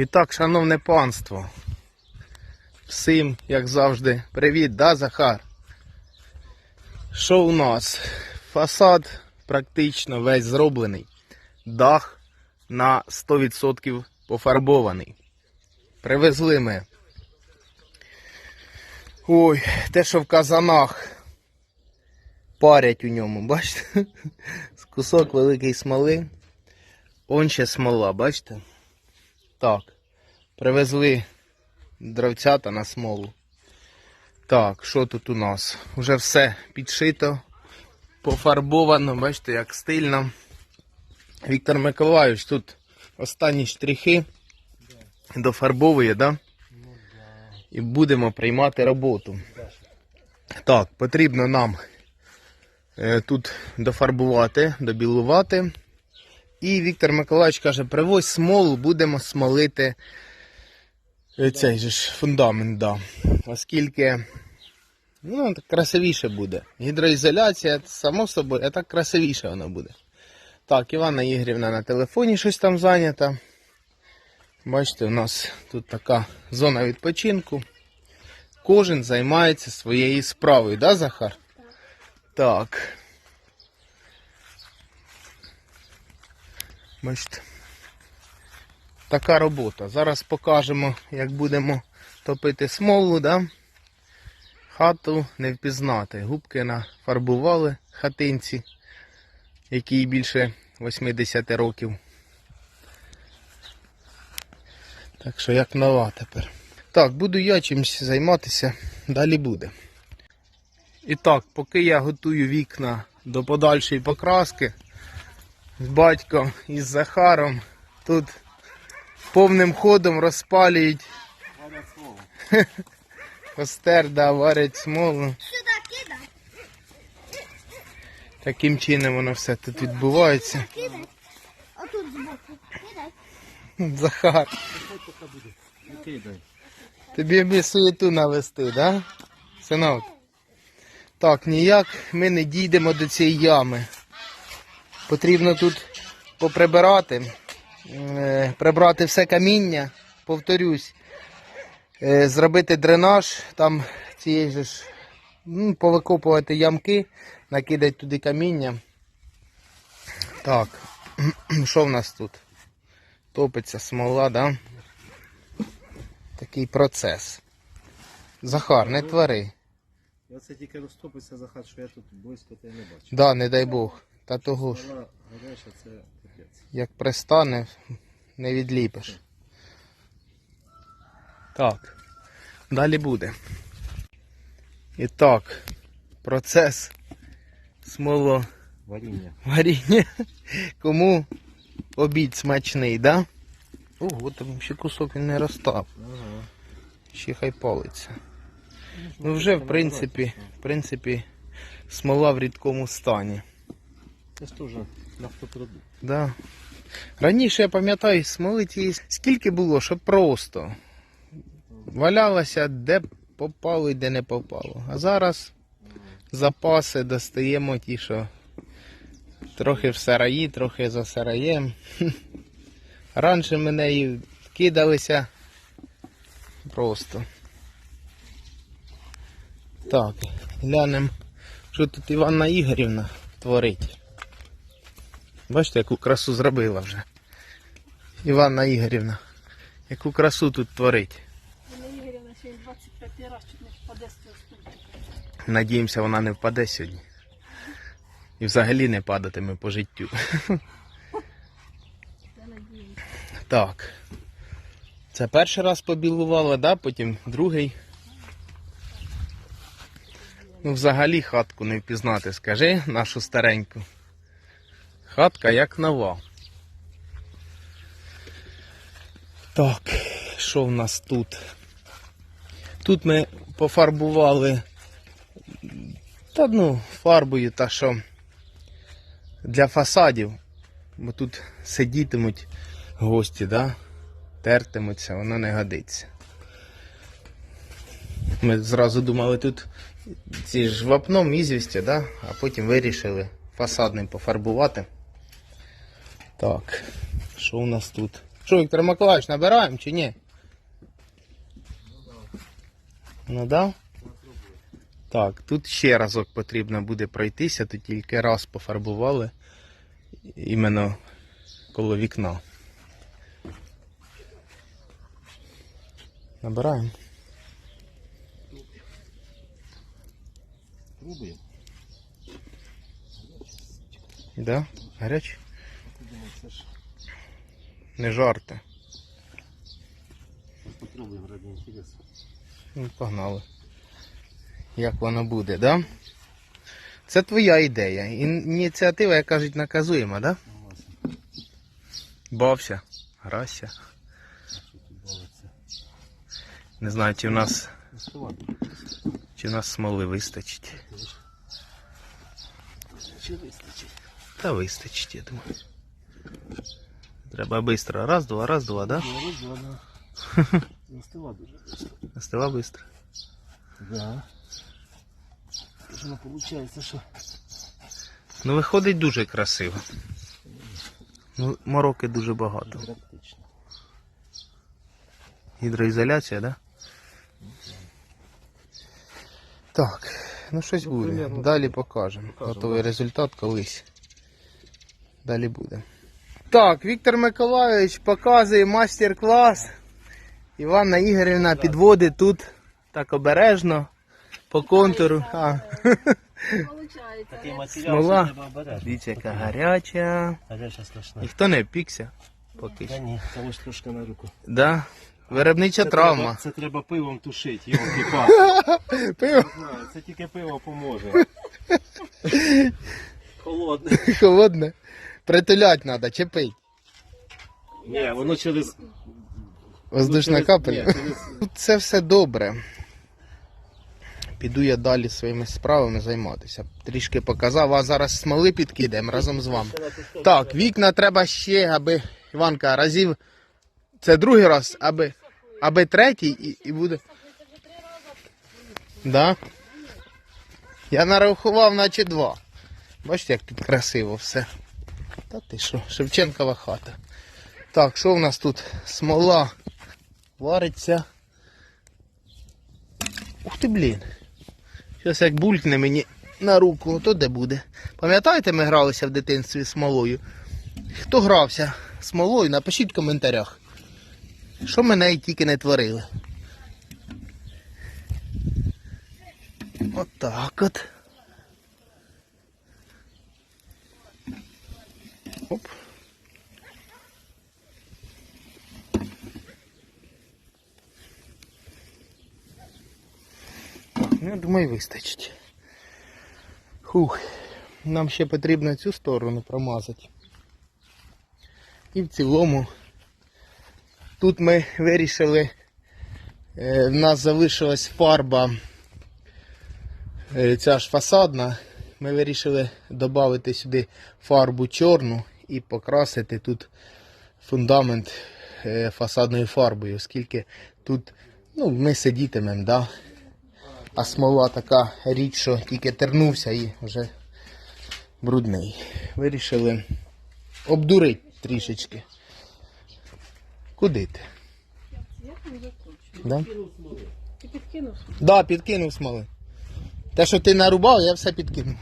І так, шановне панство. Всім, як завжди, привіт, да, Захар? Що у нас? Фасад практично весь зроблений. Дах на 100% пофарбований. Привезли ми. Ой, те, що в казанах парять у ньому, бачите? Кусок великої смоли. Он ще смола, бачите? Так. Привезли дровцята на смолу. Так, що тут у нас? Уже все підшито, пофарбовано, бачите, як стильно. Віктор Миколайович, тут останні штрихи дофарбовує, да? І будемо приймати роботу. Так, потрібно нам е, тут дофарбувати, добілувати. І Віктор Миколаївич каже, привозь смолу, будемо смолити цей же ж фундамент, да. Оскільки ну, так красивіше буде. Гідроізоляція, само собою, а так красивіше воно буде. Так, Івана Ігорівна на телефоні щось там зайнята. Бачите, у нас тут така зона відпочинку. Кожен займається своєю справою, да, Захар? Так. Бачите. Така робота. Зараз покажемо, як будемо топити смолу, да? Хату не впізнати. Губки нафарбували хатинці, якій більше 80 років. Так що як нова тепер. Так, буду я чимось займатися, далі буде. І так, поки я готую вікна до подальшої покраски, з батьком і з Захаром тут повним ходом розпалюють костер, да, варять смолу. Таким чином воно все тут відбувається. Отут збоку. Кидай. Захар, тобі б суєту навести, да? Синок? Так, ніяк ми не дійдемо до цієї ями. Потрібно тут поприбирати, е, прибрати все каміння, повторюсь, е, зробити дренаж, там цієї ж, ну, повикопувати ямки, накидати туди каміння. Так, що в нас тут? Топиться смола, да? Такий процес. Захар, не твори. Оце тільки розтопиться захат, що я тут близько тебе не бачу. Да, не дай Бог. Та того ж, Вона це капець. як пристане, не відліпиш. Так. Далі буде. І так, процес смоловаріння. Варіння. Кому обід смачний, да? Ого, там ще кусок він не розстав. Ага. Ще хай палиться. Ну вже в принципі, в принципі, смола в рідкому стані. Це теж нафтопродукт. Да. Раніше я пам'ятаю, смоли тієї скільки було, що просто. Валялося де попало і де не попало. А зараз запаси достаємо ті, що трохи в сараї, трохи за сараєм. Раніше ми нею кидалися просто. Так, глянемо, що тут Іванна Ігорівна творить. Бачите, яку красу зробила вже. Іванна Ігорівна. Яку красу тут творить. Вона Ігорівна ще й 25 раз чуть не впаде з цього стульчика. Надіємося, вона не впаде сьогодні. І взагалі не падатиме по життю. Так. Це перший раз побілувала, да? потім другий. Ну, взагалі хатку не впізнати, скажи, нашу стареньку. Хатка як нова. Так, що в нас тут? Тут ми пофарбували та ну, фарбою та що для фасадів. Бо тут сидітимуть гості, да? тертимуться, воно не годиться. Ми зразу думали тут ці ж вапном ізвісті, да? а потім вирішили фасадним пофарбувати. Так, що у нас тут? Що, Віктор Миколаївич, набираємо чи ні? Ну да? Так, тут ще разок потрібно буде пройтися, тут тільки раз пофарбували іменно коло вікна. Набираємо. Пробуємо. Да? Гарячий? Не жарте. попробуємо ради інтересу. Ну, погнали. Як воно буде, да? Це твоя ідея. Ініціатива, як кажуть, наказуєма, да? Бався, грайся. Бавиться? Не знаю, чи в нас, чи в нас смоли вистачить. Чи вистачить? Та вистачить, я думаю. Треба швидко. Раз, два, раз, два, да? Ну, ось ладно. Застила дуже просто. Настила швидко. Да. Воно виходить, що Ну, виходить дуже красиво. Ну, мороки дуже багато. практично. Гідроізоляція, да? Так, ну щось Ну, буде. Далі покажемо, Готовий результат колись. Далі буде. Так, Віктор Миколайович показує майстер-клас. Іванна Ігорівна підводить тут так обережно по контуру. А, Такий Смола. треба обережно. дивіться, яка гаряча. Гаряча страшна. Ніхто не впікся поки Та що. ні, це ось трошки на руку. Да? Виробнича Це травма. Треба, це треба пивом тушити, йолки палки Пиво Це тільки пиво поможе. Холодне. холодне. Притулять треба, чи пить. Ні, воно через... Воздушна через- капель. Ні, через... Тут це все добре. Піду я далі своїми справами займатися. Трішки показав, а зараз смоли підкидаємо разом з вами. Так, вікна треба ще, аби Іванка разів. Це другий раз, аби, аби третій і, і буде. Да? Я нарахував, наче два. Бачите, як тут красиво все. Та ти що, Шевченкова хата. Так, що в нас тут? Смола вариться. Ух ти, блін. Щось як булькне мені на руку, то де буде. Пам'ятаєте, ми гралися в дитинстві смолою? Хто грався смолою, напишіть в коментарях. Що ми неї тільки не творили. Отак от. Оп. Ну, я думаю, вистачить. Хух. Нам ще потрібно цю сторону промазати. І в цілому тут ми вирішили, е, в нас залишилась фарба е, ця ж фасадна. Ми вирішили додати сюди фарбу чорну і покрасити тут фундамент е, фасадною фарбою, оскільки тут ну, ми сидітимемо, да? а смола така річ, що тільки тернувся і вже брудний. Вирішили обдурити трішечки. Куди ти? Я там закінчу. Да? Підкинув? Да, підкинув смоли. Те, що ти нарубав, я все підкинув.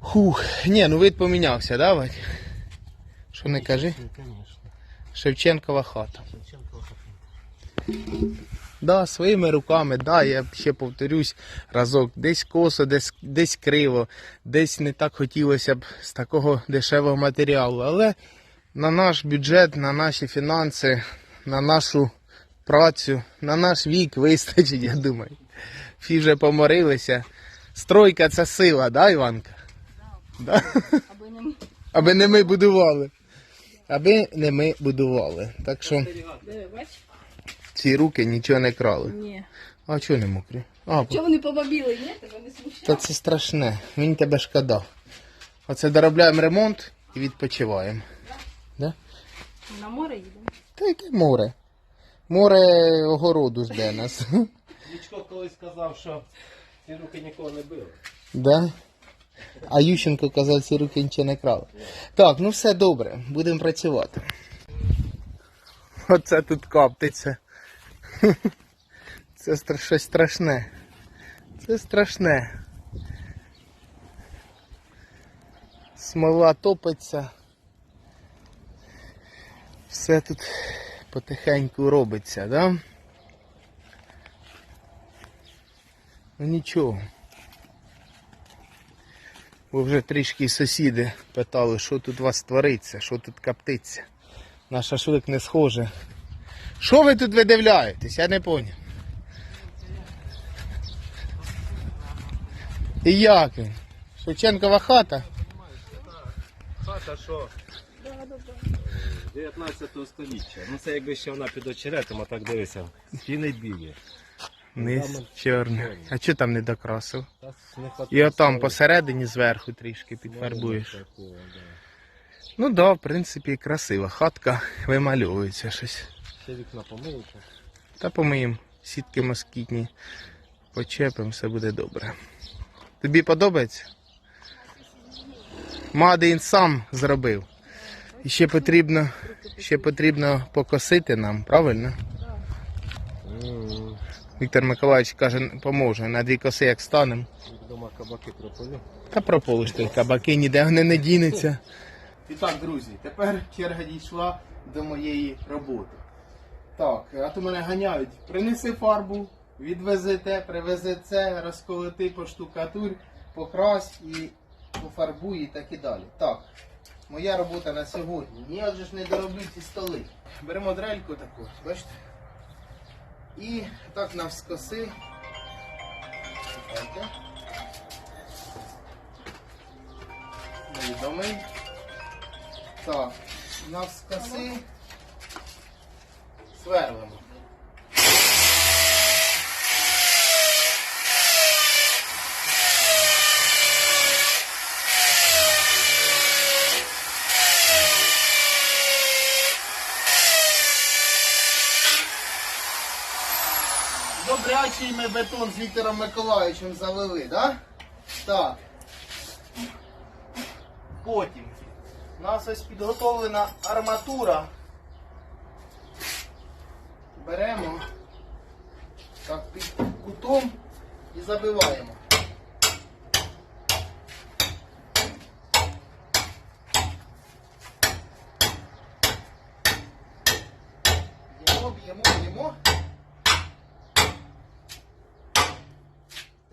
Хух, ні, ну вид помінявся, да, Вадь? Що не кажи? Ну. Шевченкова хата. Да, своїми руками, да, я ще повторюсь разок, десь косо, десь, десь криво, десь не так хотілося б з такого дешевого матеріалу. Але на наш бюджет, на наші фінанси, на нашу працю, на наш вік вистачить, я думаю. Всі вже поморилися. Стройка це сила, да, Іванка? Да? Аби не ми. Аби не ми будували. Аби не ми будували. Так що ці руки нічого не крали. Ні. А чого не мокрі? А, Чого вони побабіли, ні? Тебе не Та це страшне, мені тебе шкода. Оце доробляємо ремонт і відпочиваємо. Да? На море їдемо. Та яке море? Море огороду жде нас. Дічко колись сказав, що ці руки нікого не били. Да? А Ющенко казав, ці руки нічого не крали. Так, ну все добре, будемо працювати. Оце тут коптиться. Це щось страшне. Це страшне. Смола топиться. Все тут потихеньку робиться, да? Ну нічого. Бо вже трішки сусіди питали, що тут у вас твориться, що тут коптиться. На шашлик не схоже. Що ви тут видивляєтесь? Я не поняв. І як він? Шевченкова хата? Хата що? 19 століття. Ну це якби ще вона під очеретом, а так дивися. Стіни білі. Низ чорний. А чого там не докрасив? І отам посередині зверху трішки підфарбуєш. Да. Ну да, в принципі, красива хатка, вимальовується щось. Ще вікна помиються. Та помиємо сітки москітні, почепимо, все буде добре. Тобі подобається? Мадин сам зробив. І ще потрібно, ще потрібно покосити нам, правильно? Віктор Миколаївич каже, поможе. На дві коси як станемо. як Дома кабаки прополю. Та прополиш той кабаки, ніде вони не дінуться. І так, друзі, тепер черга дійшла до моєї роботи. Так, а то мене ганяють. Принеси фарбу, відвези те, привези це, розколоти, поштукатурь, покрась і пофарбуй і так і далі. Так, моя робота на сьогодні. Ніяк же ж не дороблю ці столи. Беремо дрельку таку, бачите? І так навскоси. Чекайте. Невідомий. Так, навскоси сверлимо. Добрячий ми бетон з Віктором Миколаївичем завели, да? Так. Потім. У нас ось підготовлена арматура. Беремо так під кутом і забиваємо. Б'ємо, б'ємо, б'ємо.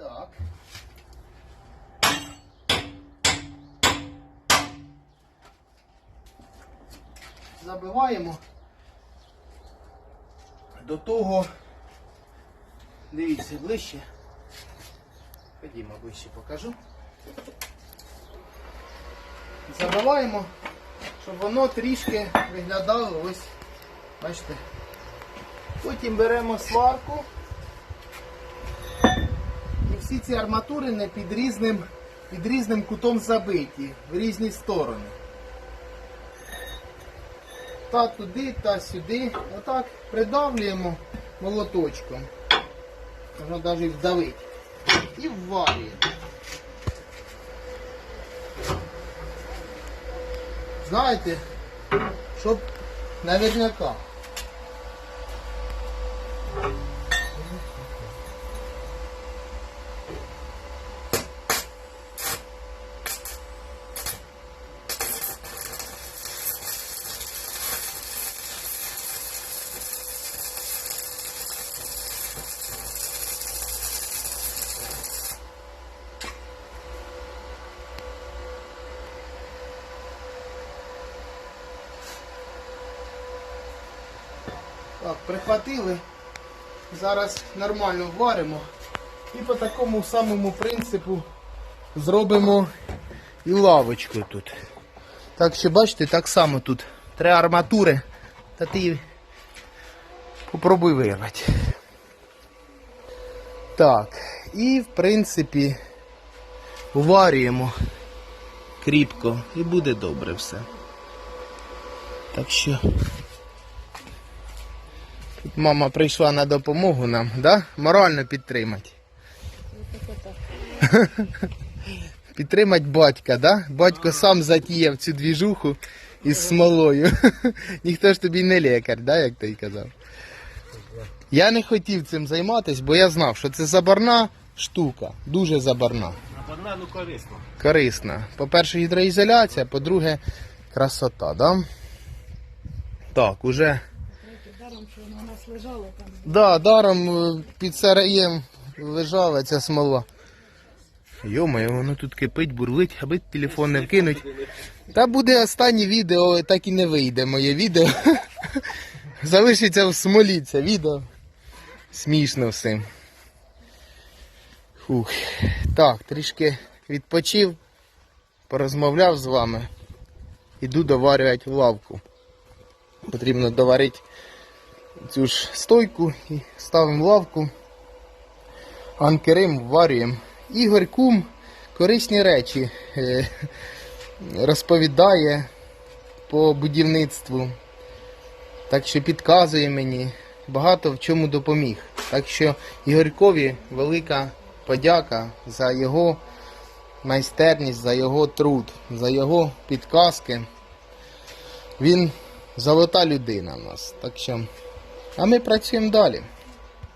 Так. Забиваємо до того. Дивіться ближче. Ходімо ближче покажу. Забиваємо, щоб воно трішки виглядало ось, бачите. Потім беремо сварку. І всі ці арматури не під різним, під різним кутом забиті в різні сторони. Та туди, та сюди. Отак придавлюємо молоточком. Можна навіть вдавити. І вварюємо. Знаєте, щоб наверняка. Прихватили. Зараз нормально варимо. І по такому самому принципу зробимо і лавочку тут. Так що бачите, так само тут три арматури, та ти попробуй вирвати. Так, і в принципі варюємо кріпко і буде добре все. Так що. Тут мама прийшла на допомогу нам, да? Морально підтримати. Підтримати батька, да? Батько сам затіяв цю двіжуху із смолою. Ніхто ж тобі не лікар, да, як ти й казав. Я не хотів цим займатися, бо я знав, що це забарна штука, дуже забарна. А одна, ну корисно. корисна. По-перше, гідроізоляція, по-друге, красота, да? Так, уже. Лежала там. Да, даром е, під сараєм лежала ця смола. Йомає, воно тут кипить, бурлить, аби телефон не вкинуть. Та буде останнє відео, так і не вийде моє відео. Залишиться в смолі це відео. Смішно всім. Фух. Так, трішки відпочив, порозмовляв з вами. Іду доварювати лавку. Потрібно доварити цю ж стойку і ставимо лавку. Анкерим варюємо. Ігор Кум корисні речі е, розповідає по будівництву. Так що підказує мені, багато в чому допоміг. Так що Ігорькові велика подяка за його майстерність, за його труд, за його підказки. Він золота людина в нас. Так що, а ми працюємо далі.